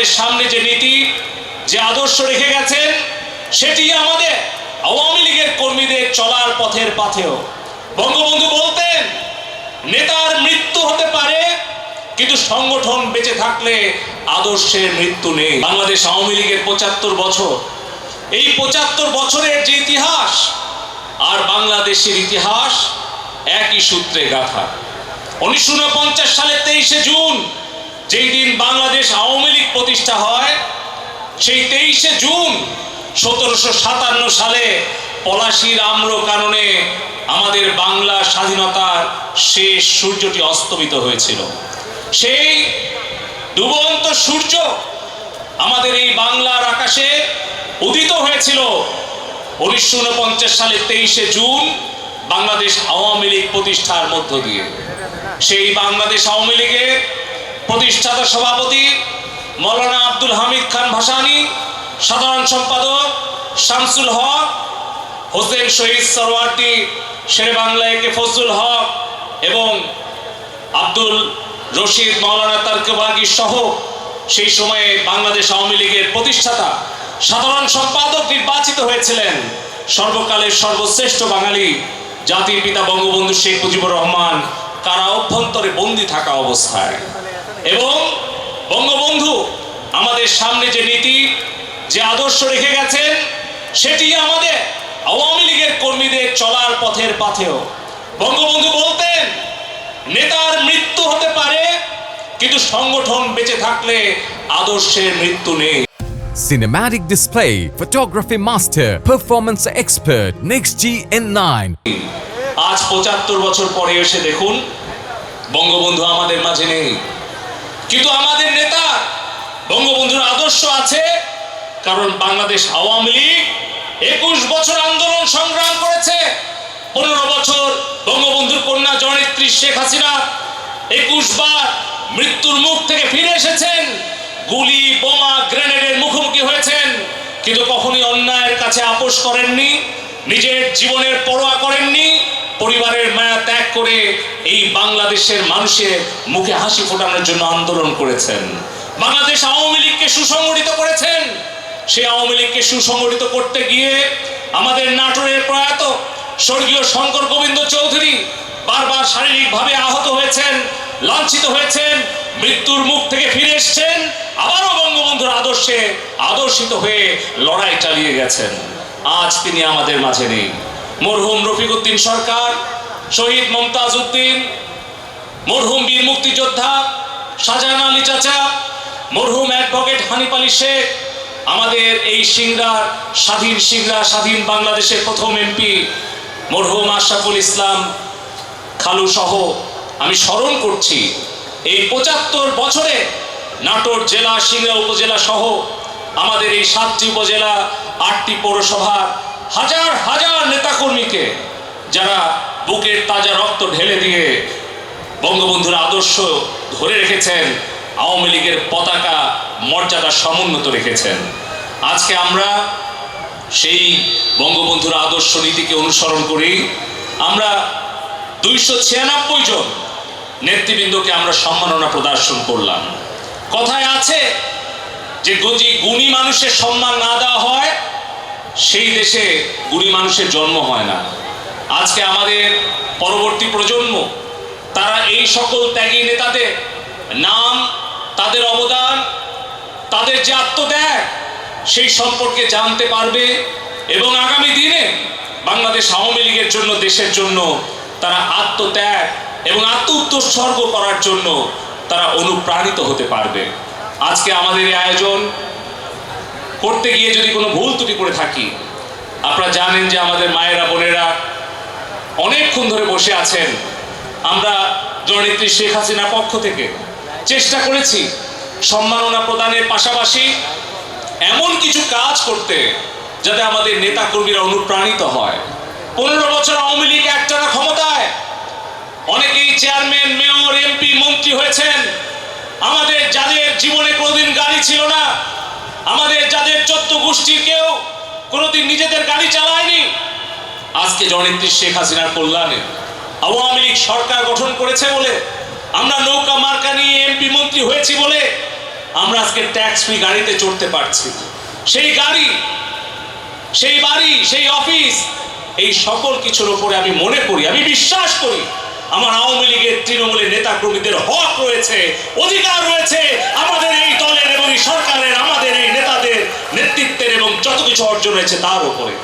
আমাদের সামনে যে নীতি, যে আদর্শ রেখে গেছেন, সেটি আমাদের আওয়ামী লীগের কর্মীদের চলার পথের পাথেও। বঙ্গবন্ধু বলতেন, নেতার মৃত্যু হতে পারে, কিন্তু সংগঠন বেঁচে থাকলে আদর্শের মৃত্যু নেই। বাংলাদেশ আওয়ামী লীগের পঁচাত্তর বছর। এই পঁচাত্তর বছরের যে ইতিহাস আর বাংলাদেশের ইতিহাস একই সূত্রে গাথা। উনিশশো সালের তেইশে জুন যেই দিন বাংলাদেশ আওয়ামী লীগ প্রতিষ্ঠা হয়, সেই তেইশে জুন সতেরোশো সাতান্ন সালে পলাশির আম্র কারণে আমাদের বাংলা স্বাধীনতার শেষ সূর্যটি অস্তমিত হয়েছিল। সেই ডুবন্ত সূর্য আমাদের এই বাংলার আকাশে উদিত হয়েছিল উনিশশো উনপঞ্চাশ সালের তেইশে জুন বাংলাদেশ আওয়ামী লীগ প্রতিষ্ঠার মধ্য দিয়ে। সেই বাংলাদেশ আওয়ামী লীগের প্রতিষ্ঠাতা সভাপতি মৌলানা আব্দুল হামিদ খান ভাসানি, সাধারণ সম্পাদক শামসুল হক, হোসেন শহীদ সরওয়ার্দী শেরে বাংলা একে ফজলুল হক এবং আব্দুল রশিদ মাওলানা তারকবাগি সহ সেই সময়ে বাংলাদেশ আওয়ামী লীগের প্রতিষ্ঠাতা সাধারণ সম্পাদক নির্বাচিত হয়েছিলেন সর্বকালের সর্বশ্রেষ্ঠ বাঙালি জাতির পিতা বঙ্গবন্ধু শেখ মুজিবুর রহমান, কারা অভ্যন্তরে বন্দী থাকা অবস্থায়। এবং বঙ্গবন্ধু আমাদের সামনে যে নীতি যে আদর্শ রেখে গেছেন সেটি আমাদের আওয়ামী লীগের কর্মীদের চলার পথের পাথেও। বঙ্গবন্ধু বলতেন নেতার মৃত্যু হতে পারে কিন্তু সংগঠন বেঁচে থাকলে আদর্শের মৃত্যু নেই। Cinematic display, photography master, performance expert, Next GN9. আজ পঁচাত্তর বছর পরে এসে দেখুন বঙ্গবন্ধু আমাদের মাঝে নেই। কিন্তু আমাদের নেতা বঙ্গবন্ধুর আদর্শ আছে, কারণ বাংলাদেশ আওয়ামী লীগ একুশ বছর আন্দোলন সংগ্রাম করেছে, পনেরো বছর বঙ্গবন্ধুর কন্যা জননেত্রী শেখ হাসিনা একুশ বার মৃত্যুর মুখ থেকে ফিরে এসেছেন, গুলি, বোমা, গ্রেনেডের মুখোমুখি হয়েছেন, কিন্তু কখনই অন্যায়ের কাছে আপোষ করেননি, নিজের জীবনের পরোয়া করেননি পরিবারের মায়া ত্যাগ করে এই বাংলাদেশের মানুষের মুখে হাসি ফোটানোর জন্য আন্দোলন করেছেন। বাংলাদেশ আওয়ামী লীগকে সুসংগঠিত করেছেন। সেই আওয়ামী লীগকে সুসংগঠিত করতে গিয়ে আমাদের নাটোরের প্রয়াত স্বর্গীয় শঙ্কর গোবিন্দ চৌধুরী বারবার শারীরিকভাবে আহত হয়েছেন, লাঞ্ছিত হয়েছেন, মৃত্যুর মুখ থেকে ফিরে এসছেন, আবারও বঙ্গবন্ধুর আদর্শে আদর্শিত হয়ে লড়াই চালিয়ে গেছেন। আজ তিনি আমাদের মাঝে নেই। মরহুম রফিক উদ্দিন সরকার, শহীদ মমতাজ উদ্দিন মরহুম বীর মুক্তিযোদ্ধা, শাহজাহান আলী চাচা, মরহুম অ্যাডভোকেট হানিফ আলী শেখ, আমাদের এই সিংড়ার স্বাধীন সিংড়া, স্বাধীন বাংলাদেশের প্রথম এমপি মরহুম আশরাফুল ইসলাম খালু সহ আমি স্মরণ করছি, এই পঁচাত্তর বছরে নাটোর জেলা, সিংড়া উপজেলা সহ আমাদের এই সাতটি উপজেলা, আটটি পৌরসভার হাজার হাজার নেতাকর্মীকে যারা বুকের তাজা রক্ত ঢেলে দিয়ে বঙ্গবন্ধুর আদর্শ ধরে রেখেছেন, আওয়ামী লীগের পতাকা মর্যাদা সমুন্নত রেখেছেন। আজকে আমরা সেই বঙ্গবন্ধুর আদর্শ নীতিকে অনুসরণ করি। আমরা দুইশো ছিয়ানব্বই জন নেতৃবৃন্দকে আমরা সম্মাননা প্রদর্শন করলাম। কথায় আছে যে গজি গুণী মানুষের সম্মান না দেওয়া হয় সেই দেশে গুণী মানুষের জন্ম হয় না। আজকে আমাদের পরবর্তী প্রজন্ম, তারা এই সকল ত্যাগী নেতাদের নাম, তাদের অবদান, তাদের যে আত্মত্যাগ, সেই সম্পর্কে জানতে পারবে এবং আগামী দিনে বাংলাদেশ আওয়ামী লীগের জন্য, দেশের জন্য তারা আত্মত্যাগ এবং আত্ম উৎসর্গ করার জন্য তারা অনুপ্রাণিত হতে পারবে। আজকে আমাদের এই আয়োজন করতে গিয়ে যদি কোনো ভুল ত্রুটি করে থাকি, আপনারা জানেন যে আমাদের মায়েরা, বোনেরা অনেকক্ষণ ধরে বসে আছেন। আমরা জননেত্রী শেখ হাসিনার পক্ষ থেকে চেষ্টা করেছি সম্মাননা প্রদানের পাশাপাশি এমন কিছু কাজ করতে যাতে আমাদের নেতা কর্মীরা অনুপ্রাণিত হয়। পনেরো বছর আওয়ামী লীগ একটানা ক্ষমতায়। অনেকেই চেয়ারম্যান, মেয়র, এমপি, মন্ত্রী হয়েছেন। আমাদের যাদের জীবনে কোনোদিন গাড়ি ছিল না আমাদের যাদের চোদ্দ গোষ্ঠীর কেউ কোনোদিন নিজেদের গাড়ি চালায়নি, আজকে জননেত্রী শেখ হাসিনার কল্যাণে আওয়ামী লীগ সরকার গঠন করেছে বলে, আমরা নৌকা মার্কা নিয়ে এমপি মন্ত্রী হয়েছি বলে আমরা আজকে ট্যাক্স ফ্রি গাড়িতে চড়তে পারছি সেই গাড়ি, সেই বাড়ি, সেই অফিস এই সকল কিছুর ওপরে আমি মনে করি, আমি বিশ্বাস করি আমার আওয়ামী লীগের তৃণমূলের নেতা কর্মীদের হক রয়েছে, অধিকার রয়েছে, আমাদের এই দলের এবং এই সরকারের আমাদের এই নেতাদের নেতৃত্বের এবং যত কিছু অর্জন হয়েছে তার উপরে।